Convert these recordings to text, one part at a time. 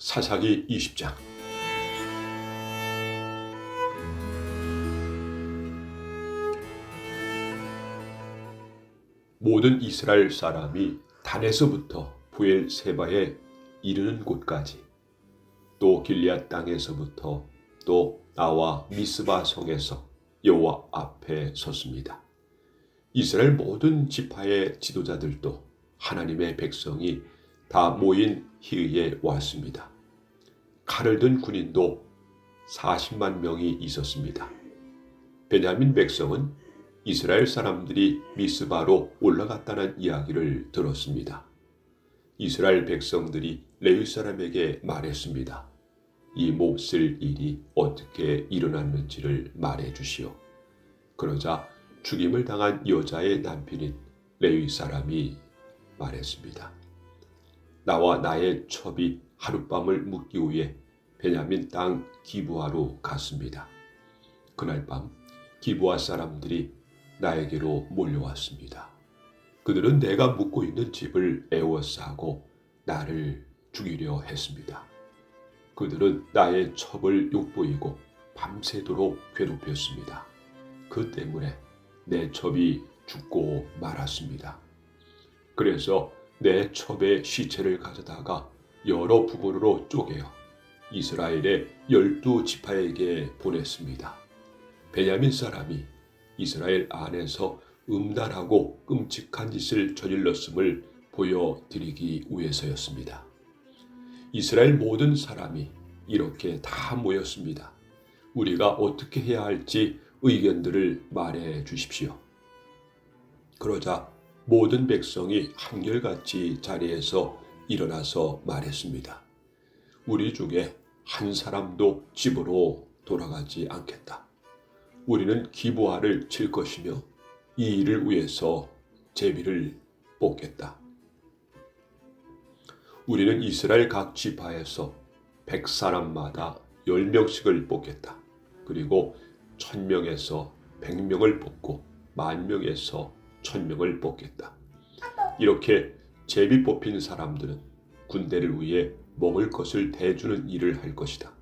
사사기 20장 모든 이스라엘 사람이 단에서부터 부엘세바에 이르는 곳까지 또 길리앗 땅에서부터 또 나와 미스바 성에서 여호와 앞에 섰습니다. 이스라엘 모든 지파의 지도자들도 하나님의 백성이 다 모인 희의에 왔습니다. 칼을 든 군인도 40만 명이 있었습니다. 베냐민 백성은 이스라엘 사람들이 미스바로 올라갔다는 이야기를 들었습니다. 이스라엘 백성들이 레위 사람에게 말했습니다. 이 몹쓸 일이 어떻게 일어났는지를 말해 주시오. 그러자 죽임을 당한 여자의 남편인 레위 사람이 말했습니다. 나와 나의 첩이 하룻밤을 묵기 위해 베냐민 땅 기부하로 갔습니다. 그날 밤 기부하 사람들이 나에게로 몰려왔습니다. 그들은 내가 묵고 있는 집을 애워싸고 나를 죽이려 했습니다. 그들은 나의 첩을 욕보이고 밤새도록 괴롭혔습니다. 그 때문에 내 첩이 죽고 말았습니다. 그래서 내 첩의 시체를 가져다가 여러 부분으로 쪼개어 이스라엘의 열두 지파에게 보냈습니다. 베냐민 사람이 이스라엘 안에서 음란하고 끔찍한 짓을 저질렀음을 보여드리기 위해서였습니다. 이스라엘 모든 사람이 이렇게 다 모였습니다. 우리가 어떻게 해야 할지 의견들을 말해 주십시오. 그러자 모든 백성이 한결같이 자리에서 일어나서 말했습니다. 우리 중에 한 사람도 집으로 돌아가지 않겠다. 우리는 기부화를 칠 것이며 이 일을 위해서 제비를 뽑겠다. 우리는 이스라엘 각 지파에서 백 사람마다 열 명씩을 뽑겠다. 그리고 천 명에서 백 명을 뽑고 만 명에서 천 명을 뽑겠다. 이렇게 제비 뽑힌 사람들은 군대를 위해 먹을 것을 대주는 일을 할 것이다.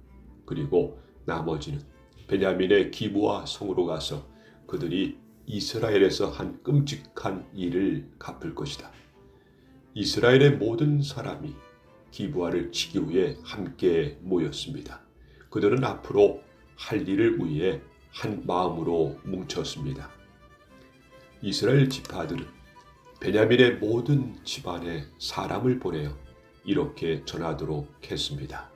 그리고 나머지는 베냐민의 기부와 성으로 가서 그들이 이스라엘에서 한 끔찍한 일을 갚을 것이다. 이스라엘의 모든 사람이 기부화를 치기 위해 함께 모였습니다. 그들은 앞으로 할 일을 위해 한 마음으로 뭉쳤습니다. 이스라엘 지파들은 베냐민의 모든 집안에 사람을 보내어 이렇게 전하도록 했습니다.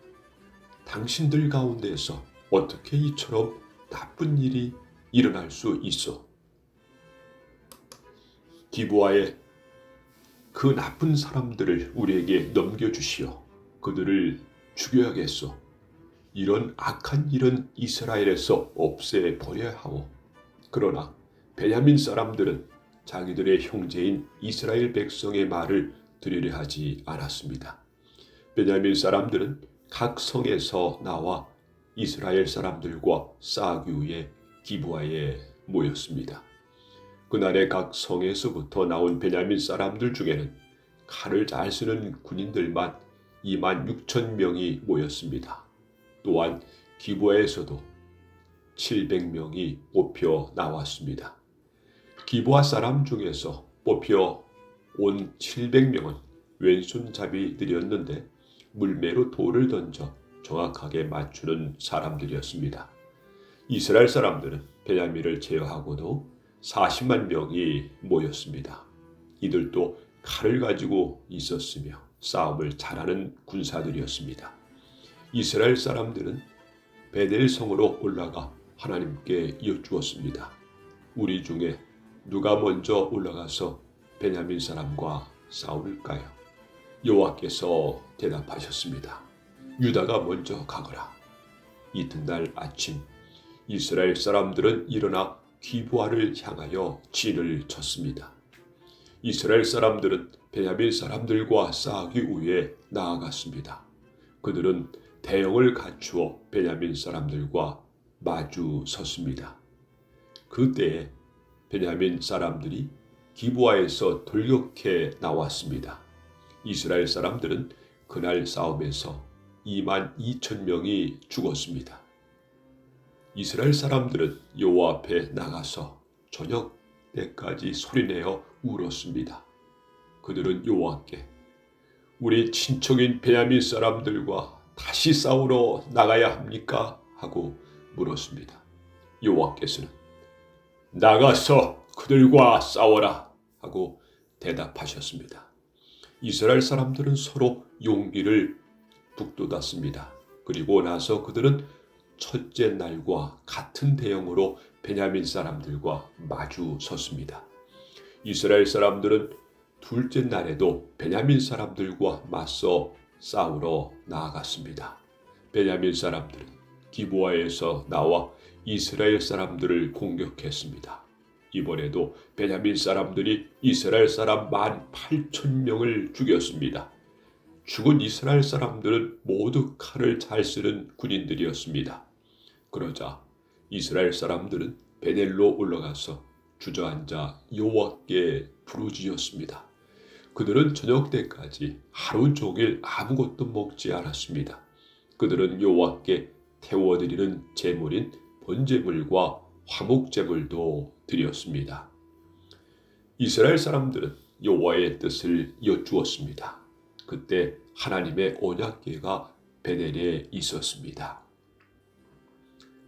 당신들 가운데서 어떻게 이처럼 나쁜 일이 일어날 수 있어? 기부하에 그 나쁜 사람들을 우리에게 넘겨주시오. 그들을 죽여야겠소. 이런 악한 일은 이스라엘에서 없애버려야 하오. 그러나 베냐민 사람들은 자기들의 형제인 이스라엘 백성의 말을 들으려 하지 않았습니다. 베냐민 사람들은 각 성에서 나와 이스라엘 사람들과 싸기 위해 기부하에 모였습니다. 그날의 각 성에서부터 나온 베냐민 사람들 중에는 칼을 잘 쓰는 군인들만 2만 6천 명이 모였습니다. 또한 기부에서도 700명이 뽑혀 나왔습니다. 기부하 사람 중에서 뽑혀 온 700명은 왼손잡이들이었는데 물매로 돌을 던져 정확하게 맞추는 사람들이었습니다. 이스라엘 사람들은 베냐민을 제어하고도 40만 명이 모였습니다. 이들도 칼을 가지고 있었으며 싸움을 잘하는 군사들이었습니다. 이스라엘 사람들은 베델 성으로 올라가 하나님께 여쭈었습니다. 우리 중에 누가 먼저 올라가서 베냐민 사람과 싸울까요? 여호와께서 대답하셨습니다. 유다가 먼저 가거라. 이튿날 아침 이스라엘 사람들은 일어나 기부아를 향하여 진을 쳤습니다. 이스라엘 사람들은 베냐민 사람들과 싸우기 위해 나아갔습니다. 그들은 대형을 갖추어 베냐민 사람들과 마주 섰습니다. 그때에 베냐민 사람들이 기부아에서 돌격해 나왔습니다. 이스라엘 사람들은 그날 싸움에서 2만 2천 명이 죽었습니다. 이스라엘 사람들은 여호와 앞에 나가서 저녁 때까지 소리내어 울었습니다. 그들은 여호와께 우리 친척인 베냐민 사람들과 다시 싸우러 나가야 합니까? 하고 물었습니다. 여호와께서는 나가서 그들과 싸워라 하고 대답하셨습니다. 이스라엘 사람들은 서로 용기를 북돋았습니다. 그리고 나서 그들은 첫째 날과 같은 대형으로 베냐민 사람들과 마주 섰습니다. 이스라엘 사람들은 둘째 날에도 베냐민 사람들과 맞서 싸우러 나아갔습니다. 베냐민 사람들은 기부아에서 나와 이스라엘 사람들을 공격했습니다. 이번에도 베냐민 사람들이 이스라엘 사람 만 8천 명을 죽였습니다. 죽은 이스라엘 사람들은 모두 칼을 잘 쓰는 군인들이었습니다. 그러자 이스라엘 사람들은 베델로 올라가서 주저앉아 여호와께 부르짖었습니다. 그들은 저녁 때까지 하루 종일 아무것도 먹지 않았습니다. 그들은 여호와께 태워드리는 제물인 번제물과 화목제물도 드렸습니다. 이스라엘 사람들은 여호와의 뜻을 여쭈었습니다. 그때 하나님의 언약궤가 베델에 있었습니다.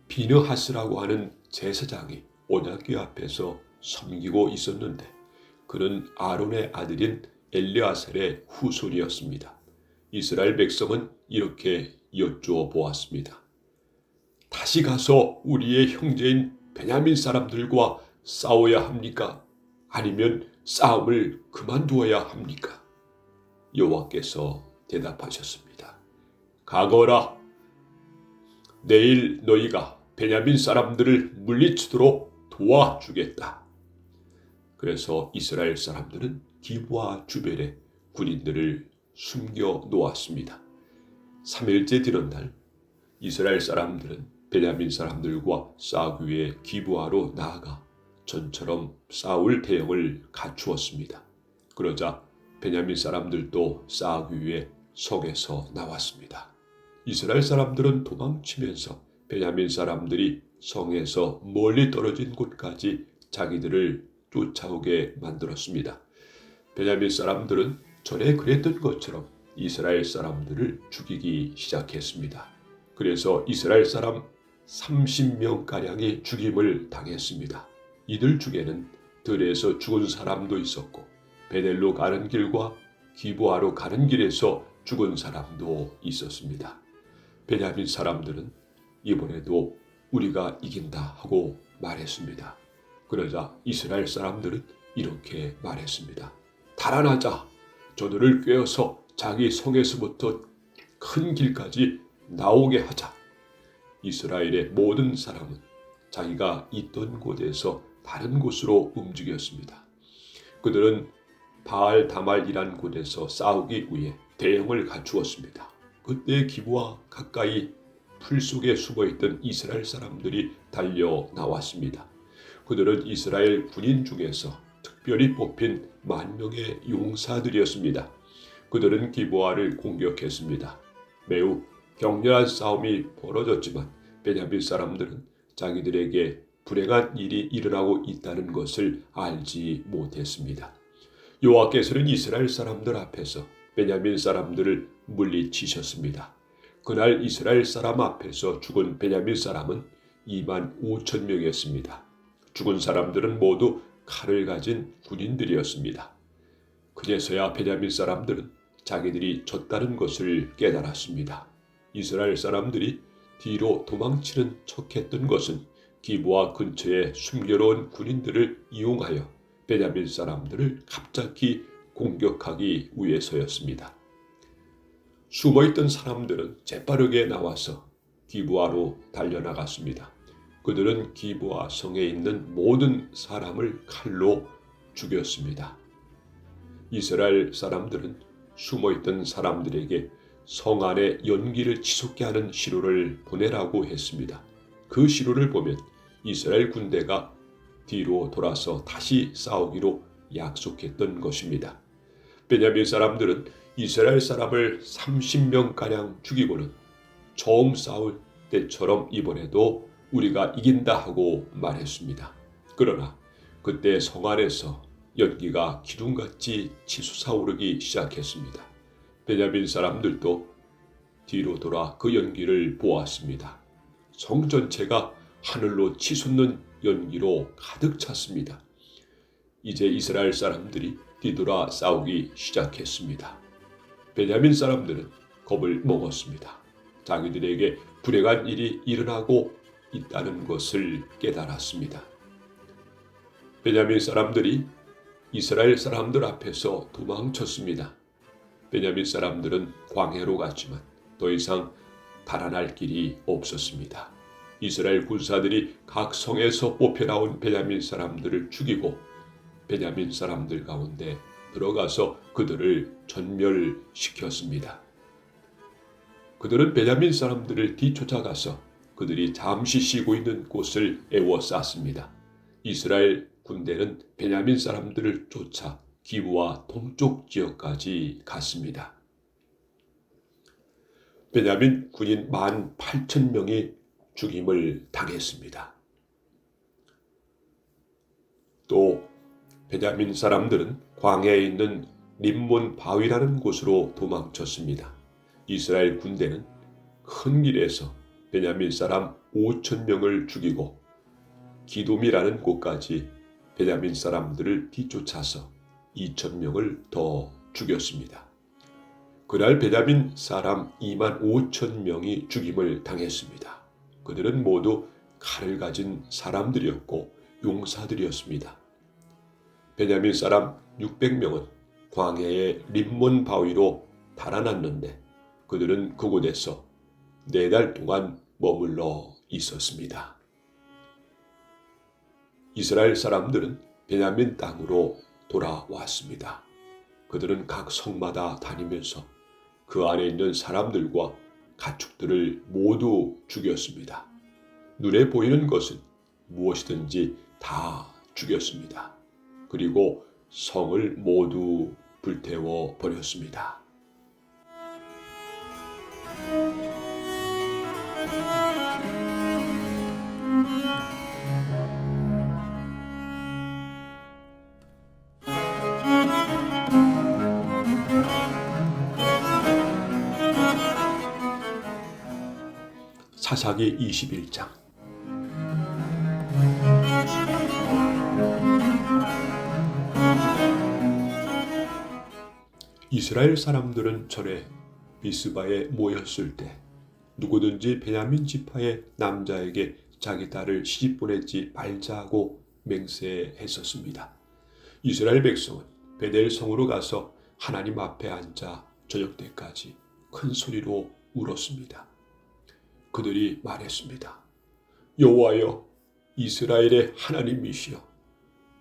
비느하스라고 하는 제사장이 언약궤 앞에서 섬기고 있었는데 그는 아론의 아들인 엘리아셀의 후손이었습니다. 이스라엘 백성은 이렇게 여쭈어 보았습니다. 다시 가서 우리의 형제인 베냐민 사람들과 싸워야 합니까? 아니면 싸움을 그만두어야 합니까? 여호와께서 대답하셨습니다. 가거라. 내일 너희가 베냐민 사람들을 물리치도록 도와주겠다. 그래서 이스라엘 사람들은 기부와 주변에 군인들을 숨겨 놓았습니다. 3일째 되는 날 이스라엘 사람들은 베냐민 사람들과 싸우기 위해 기부하러 나아가 전처럼 싸울 대형을 갖추었습니다. 그러자 베냐민 사람들도 싸우기 위해 성에서 나왔습니다. 이스라엘 사람들은 도망치면서 베냐민 사람들이 성에서 멀리 떨어진 곳까지 자기들을 쫓아오게 만들었습니다. 베냐민 사람들은 전에 그랬던 것처럼 이스라엘 사람들을 죽이기 시작했습니다. 그래서 이스라엘 사람 30명가량이 죽임을 당했습니다. 이들 중에는 들에서 죽은 사람도 있었고 베델로 가는 길과 기부하러 가는 길에서 죽은 사람도 있었습니다. 베냐민 사람들은 이번에도 우리가 이긴다 하고 말했습니다. 그러자 이스라엘 사람들은 이렇게 말했습니다. 달아나자 저들을 꿰어서 자기 성에서부터 큰 길까지 나오게 하자. 이스라엘의 모든 사람은 자기가 있던 곳에서 다른 곳으로 움직였습니다. 그들은 바알 다말이란 곳에서 싸우기 위해 대형을 갖추었습니다. 그때 기부와 가까이 풀 속에 숨어 있던 이스라엘 사람들이 달려 나왔습니다. 그들은 이스라엘 군인 중에서 특별히 뽑힌 만 명의 용사들이었습니다. 그들은 기부아를 공격했습니다. 매우 격렬한 싸움이 벌어졌지만 베냐민 사람들은 자기들에게 불행한 일이 일어나고 있다는 것을 알지 못했습니다. 여호와께서는 이스라엘 사람들 앞에서 베냐민 사람들을 물리치셨습니다. 그날 이스라엘 사람 앞에서 죽은 베냐민 사람은 2만 5천 명이었습니다. 죽은 사람들은 모두 칼을 가진 군인들이었습니다. 그제서야 베냐민 사람들은 자기들이 졌다는 것을 깨달았습니다. 이스라엘 사람들이 뒤로 도망치는 척했던 것은 기부와 근처에 숨겨놓은 군인들을 이용하여 베냐민 사람들을 갑자기 공격하기 위해서였습니다. 숨어있던 사람들은 재빠르게 나와서 기부하로 달려나갔습니다. 그들은 기부하 성에 있는 모든 사람을 칼로 죽였습니다. 이스라엘 사람들은 숨어있던 사람들에게 성 안에 연기를 치솟게 하는 시로를 보내라고 했습니다. 그 시로를 보면 이스라엘 군대가 뒤로 돌아서 다시 싸우기로 약속했던 것입니다. 베냐민 사람들은 이스라엘 사람을 30명가량 죽이고는 처음 싸울 때처럼 이번에도 우리가 이긴다 하고 말했습니다. 그러나 그때 성 안에서 연기가 기둥같이 치솟아오르기 시작했습니다. 베냐민 사람들도 뒤로 돌아 그 연기를 보았습니다. 성 전체가 하늘로 치솟는 연기로 가득 찼습니다. 이제 이스라엘 사람들이 뒤돌아 싸우기 시작했습니다. 베냐민 사람들은 겁을 먹었습니다. 자기들에게 불행한 일이 일어나고 있다는 것을 깨달았습니다. 베냐민 사람들이 이스라엘 사람들 앞에서 도망쳤습니다. 베냐민 사람들은 광해로 갔지만 더 이상 달아날 길이 없었습니다. 이스라엘 군사들이 각 성에서 뽑혀 나온 베냐민 사람들을 죽이고 베냐민 사람들 가운데 들어가서 그들을 전멸시켰습니다. 그들은 베냐민 사람들을 뒤쫓아가서 그들이 잠시 쉬고 있는 곳을 애워쌌습니다. 이스라엘 군대는 베냐민 사람들을 쫓아 기부와 동쪽 지역까지 갔습니다. 베냐민 군인 만 8천 명이 죽임을 당했습니다. 또 베냐민 사람들은 광야에 있는 림몬 바위라는 곳으로 도망쳤습니다. 이스라엘 군대는 큰 길에서 베냐민 사람 5천 명을 죽이고 기돔이라는 곳까지 베냐민 사람들을 뒤쫓아서 2천 명을 더 죽였습니다. 그날 베냐민 사람 2만 5천 명이 죽임을 당했습니다. 그들은 모두 칼을 가진 사람들이었고 용사들이었습니다. 베냐민 사람 600명은 광야의 림몬 바위로 달아났는데 그들은 그곳에서 네 달 동안 머물러 있었습니다. 이스라엘 사람들은 베냐민 땅으로 돌아왔습니다. 그들은 각 성마다 다니면서 그 안에 있는 사람들과 가축들을 모두 죽였습니다. 눈에 보이는 것은 무엇이든지 다 죽였습니다. 그리고 성을 모두 불태워 버렸습니다. 사사기 21장 이스라엘 사람들은 절에 비스바에 모였을 때 누구든지 베냐민 지파의 남자에게 자기 딸을 시집 보내지 말자고 맹세했었습니다. 이스라엘 백성은 베델 성으로 가서 하나님 앞에 앉아 저녁 때까지 큰 소리로 울었습니다. 그들이 말했습니다. 여호와여 이스라엘의 하나님이시여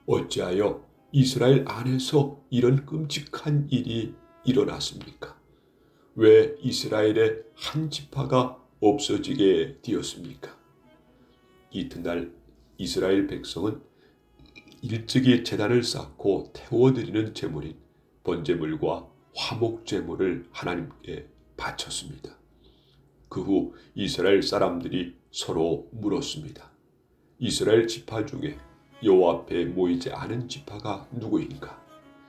어찌하여 이스라엘 안에서 이런 끔찍한 일이 일어났습니까? 왜 이스라엘의 한 지파가 없어지게 되었습니까? 이튿날 이스라엘 백성은 일찍이 재단을 쌓고 태워드리는 제물인 번제물과 화목 제물을 하나님께 바쳤습니다. 그 후 이스라엘 사람들이 서로 물었습니다. 이스라엘 지파 중에 여호와 앞에 모이지 않은 지파가 누구인가?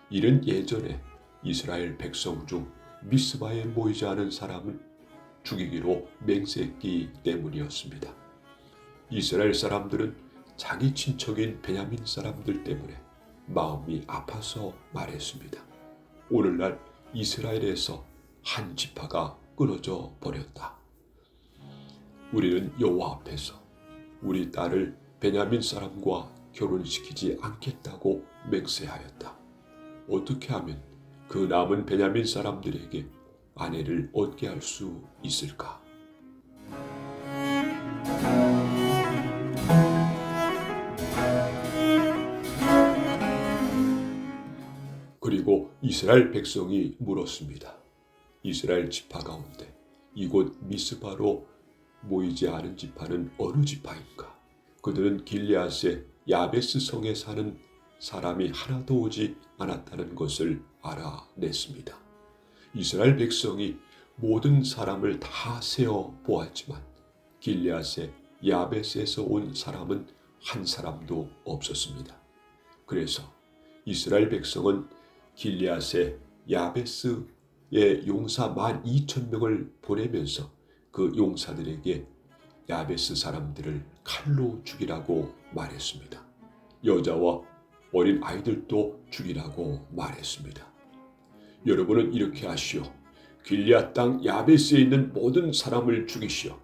이는 예전에 이스라엘 백성 중 미스바에 모이지 않은 사람을 죽이기로 맹세했기 때문이었습니다. 이스라엘 사람들은 자기 친척인 베냐민 사람들 때문에 마음이 아파서 말했습니다. 오늘날 이스라엘에서 한 지파가 끊어져 버렸다. 우리는 여호와 앞에서 우리 딸을 베냐민 사람과 결혼시키지 않겠다고 맹세하였다. 어떻게 하면 그 남은 베냐민 사람들에게 아내를 얻게 할 수 있을까? 그리고 이스라엘 백성이 물었습니다. 이스라엘 지파 가운데 이곳 미스바로 모이지 않은 지파는 어느 지파인가? 그들은 길리앗의 야베스 성에 사는 사람이 하나도 오지 않았다는 것을 알아냈습니다. 이스라엘 백성이 모든 사람을 다 세어 보았지만 길리앗의 야베스에서 온 사람은 한 사람도 없었습니다. 그래서 이스라엘 백성은 길리앗의 야베스의 용사 12,000명을 보내면서 그 용사들에게 야베스 사람들을 칼로 죽이라고 말했습니다. 여자와 어린 아이들도 죽이라고 말했습니다. 여러분은 이렇게 하시오. 길리앗 땅 야베스에 있는 모든 사람을 죽이시오.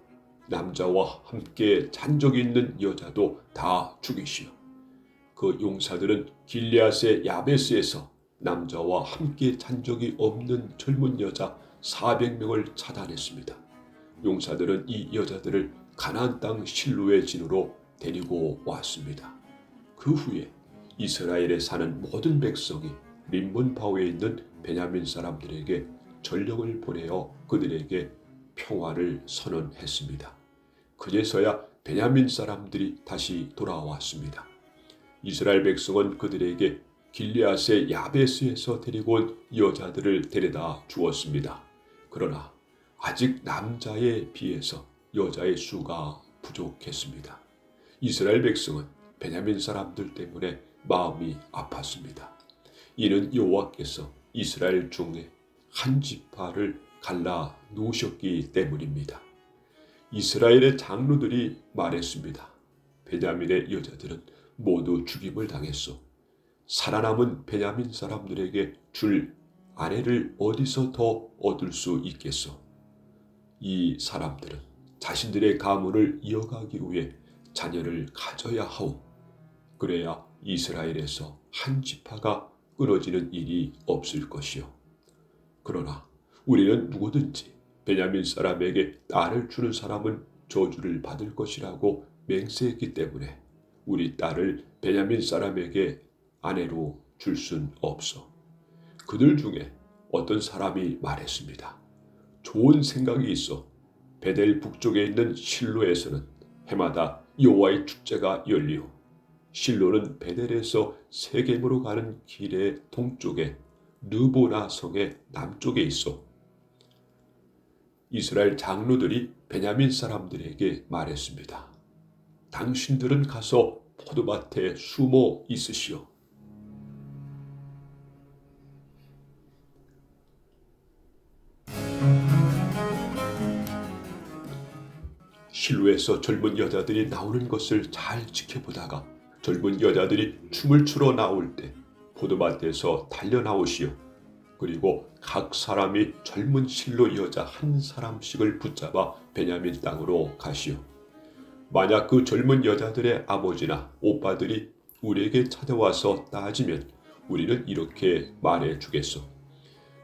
남자와 함께 잔 적이 있는 여자도 다 죽이시오. 그 용사들은 길리앗의 야베스에서 남자와 함께 잔 적이 없는 젊은 여자 400명을 차단했습니다. 용사들은 이 여자들을 가나안 땅 실로의 진으로 데리고 왔습니다. 그 후에 이스라엘에 사는 모든 백성이 바위에 있는 베냐민 사람들에게 전령을 보내어 그들에게 평화를 선언했습니다. 그제서야 베냐민 사람들이 다시 돌아왔습니다. 이스라엘 백성은 그들에게 길리앗의 야베스에서 데리고 온 여자들을 데려다 주었습니다. 그러나 아직 남자에 비해서 여자의 수가 부족했습니다. 이스라엘 백성은 베냐민 사람들 때문에 마음이 아팠습니다. 이는 여호와께서 이스라엘 중에 한 지파를 갈라 놓으셨기 때문입니다. 이스라엘의 장로들이 말했습니다. 베냐민의 여자들은 모두 죽임을 당했소. 살아남은 베냐민 사람들에게 줄 아내를 어디서 더 얻을 수 있겠소? 이 사람들은 자신들의 가문을 이어가기 위해 자녀를 가져야 하오. 그래야 이스라엘에서 한 지파가 끊어지는 일이 없을 것이요. 그러나 우리는 누구든지 베냐민 사람에게 딸을 주는 사람은 저주를 받을 것이라고 맹세했기 때문에 우리 딸을 베냐민 사람에게 아내로 줄 순 없어. 그들 중에 어떤 사람이 말했습니다. 좋은 생각이 있어. 베델 북쪽에 있는 실로에서는 해마다 여호와의 축제가 열리오. 실로는 베델에서 세겜으로 가는 길의 동쪽에 르보나 성의 남쪽에 있어. 이스라엘 장로들이 베냐민 사람들에게 말했습니다. 당신들은 가서 포도밭에 숨어 있으시오. 실루에서 젊은 여자들이 나오는 것을 잘 지켜보다가 젊은 여자들이 춤을 추러 나올 때 포도밭에서 달려 나오시오. 그리고 각 사람이 젊은 실로 여자 한 사람씩을 붙잡아 베냐민 땅으로 가시오. 만약 그 젊은 여자들의 아버지나 오빠들이 우리에게 찾아와서 따지면 우리는 이렇게 말해 주겠소.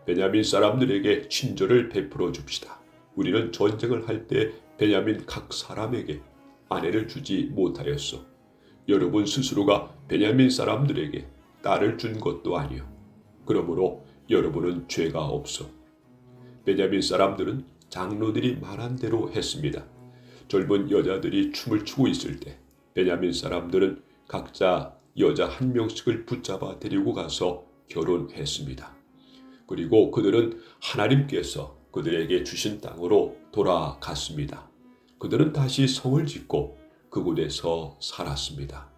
베냐민 사람들에게 친절을 베풀어 줍시다. 우리는 전쟁을 할 때 베냐민 각 사람에게 아내를 주지 못하였소. 여러분 스스로가 베냐민 사람들에게 딸을 준 것도 아니요. 그러므로 여러분은 죄가 없어. 베냐민 사람들은 장로들이 말한 대로 했습니다. 젊은 여자들이 춤을 추고 있을 때 베냐민 사람들은 각자 여자 한 명씩을 붙잡아 데리고 가서 결혼했습니다. 그리고 그들은 하나님께서 그들에게 주신 땅으로 돌아갔습니다. 그들은 다시 성을 짓고 그곳에서 살았습니다.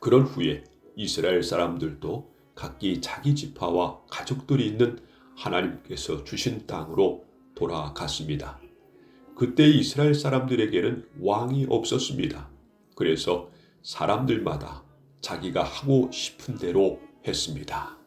그런 후에 이스라엘 사람들도 각기 자기 지파와 가족들이 있는 하나님께서 주신 땅으로 돌아갔습니다. 그때 이스라엘 사람들에게는 왕이 없었습니다. 그래서 사람들마다 자기가 하고 싶은 대로 했습니다.